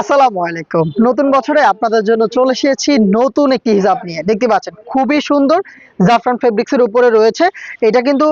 আসসালামু আলাইকুম। নতুন বছরে আপনাদের জন্য চলে এসেছি নতুন একটি হিজাব নিয়ে। দেখতে পাচ্ছেন, খুবই সুন্দর জাফরান ফেব্রিক্সের উপরে রয়েছে। এটা কিন্তু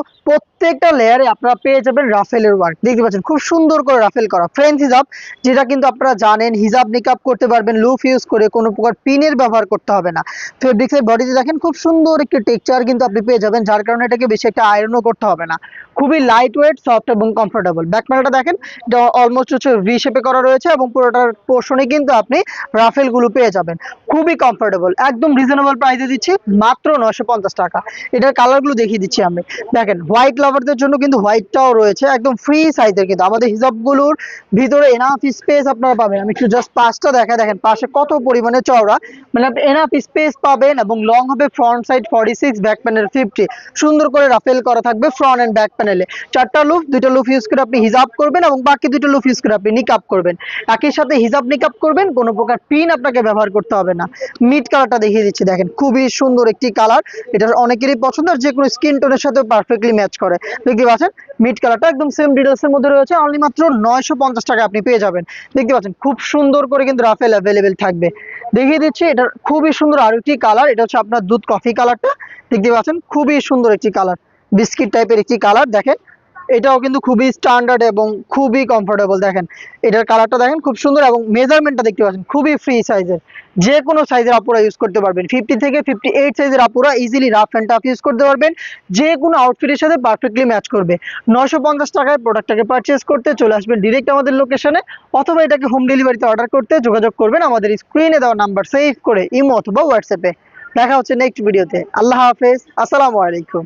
প্রত্যেকটা লেয়ারে আপনারা পেয়ে যাবেন রাফেলের ওয়ার্ক দেখতে পাচ্ছেন, খুব সুন্দর করে রাফেল করা। ফ্রেঞ্চ হিজাব যেটা কিন্তু আপনারা জানেন হিজাব নিকাপ করতে পারবেন লুফ ইউজ করে কোনো প্রকার পিনের ব্যবহার করতে হবে না। ফেব্রিক্স এর বডিতে দেখেন, খুব সুন্দর একটি টেক্সচার কিন্তু আপনি পেয়ে যাবেন, যার কারণে এটাকে বেশি একটা আয়রনও করতে হবে না। খুবই লাইট ওয়েট সফট এবং কমফোর্টেবল ব্যাক প্যানেলটা দেখেন, এটা অলমোস্ট হচ্ছে ভি শেপে করা রয়েছে এবং পুরোটার পোর্শনে কিন্তু আপনি রাফেলগুলো পেয়ে যাবেন। খুবই কমফোর্টেবল একদম রিজনেবল প্রাইসে দিচ্ছি, মাত্র নশো টাকা। এটার কালারগুলো দেখিয়ে দিচ্ছি আমি। দেখেন হোয়াইট লাভারদের জন্য কিন্তু হোয়াইটটাও রয়েছে, একদম ফ্রি সাইজের কিন্তু। আমাদের হিসাবগুলোর ভিতরে এনাফ স্পেস আপনারা পাবেন। আমি একটু জাস্ট পাশটা দেখা দেখেন পাশে কত পরিমাণে চওড়া। মানে আপনি এনাফ স্পেস পাবেন এবং লং হবে front side forty six back panel fifty সুন্দর করে রাফেল করা থাকবে ফ্রন্ট অ্যান্ড ব্যাক প্যানেলে চারটা লুফ দুইটা লুফ ইউজ করে আপনি হিজাব করবেন এবং বাকি দুটো লুফ ইউজ করে আপনি নিকাপ করবেন। একই সাথে হিজাব নিকাপ করবেন, কোনো প্রকার পিন আপনাকে ব্যবহার করতে হবে না। মিড কালারটা দেখিয়ে দিচ্ছি, দেখেন। খুবই সুন্দর একটি কালার এটা অনেকেরই পছন্দ আর যে কোনো স্কিন টোনের সাথে পারফেক্টলি ম্যাচ করে। দেখতে পাচ্ছেন? মিড কালারটা একদম সেম ডিটেলস এর মধ্যে রয়েছে। অনলি মাত্র নয়শো পঞ্চাশ টাকা আপনি পেয়ে যাবেন। দেখতে পাচ্ছেন? খুব সুন্দর করে কিন্তু রাফেল অ্যাভেলেবেল থাকবে। দেখিয়ে দিচ্ছি, এটা খুবই সুন্দর আর একটি কালার এটা হচ্ছে আপনার দুধ কফি কালারটা দেখতে পাচ্ছেন? খুবই সুন্দর একটি কালার বিস্কিট টাইপের একটি কালার দেখেন এটাও কিন্তু খুবই স্ট্যান্ডার্ড এবং খুবই কমফোর্টেবল দেখেন। এটার কালারটা দেখেন, খুব সুন্দর এবং মেজারমেন্টটা দেখতে পাচ্ছেন, খুবই ফ্রি সাইজের যে কোনো সাইজের আপুরা ইউজ করতে পারবেন। ফিফটি থেকে ফিফটি এইট সাইজের আপুরা easily rough and tough use করতে পারবেন। যে কোনো আউটফিটের সাথে পারফেক্টলি ম্যাচ করবে। নশো পঞ্চাশ টাকায় প্রোডাক্টটাকে পারচেস করতে চলে আসবেন ডিরেক্ট আমাদের লোকেশনে অথবা এটাকে হোম ডেলিভারিতে অর্ডার করতে যোগাযোগ করবেন আমাদের স্ক্রিনে দেওয়া নাম্বার সেভ করে ইমো অথবা হোয়াটসঅ্যাপে দেখা হচ্ছে নেক্সট ভিডিওতে আল্লাহ হাফেজ। আসসালামু আলাইকুম।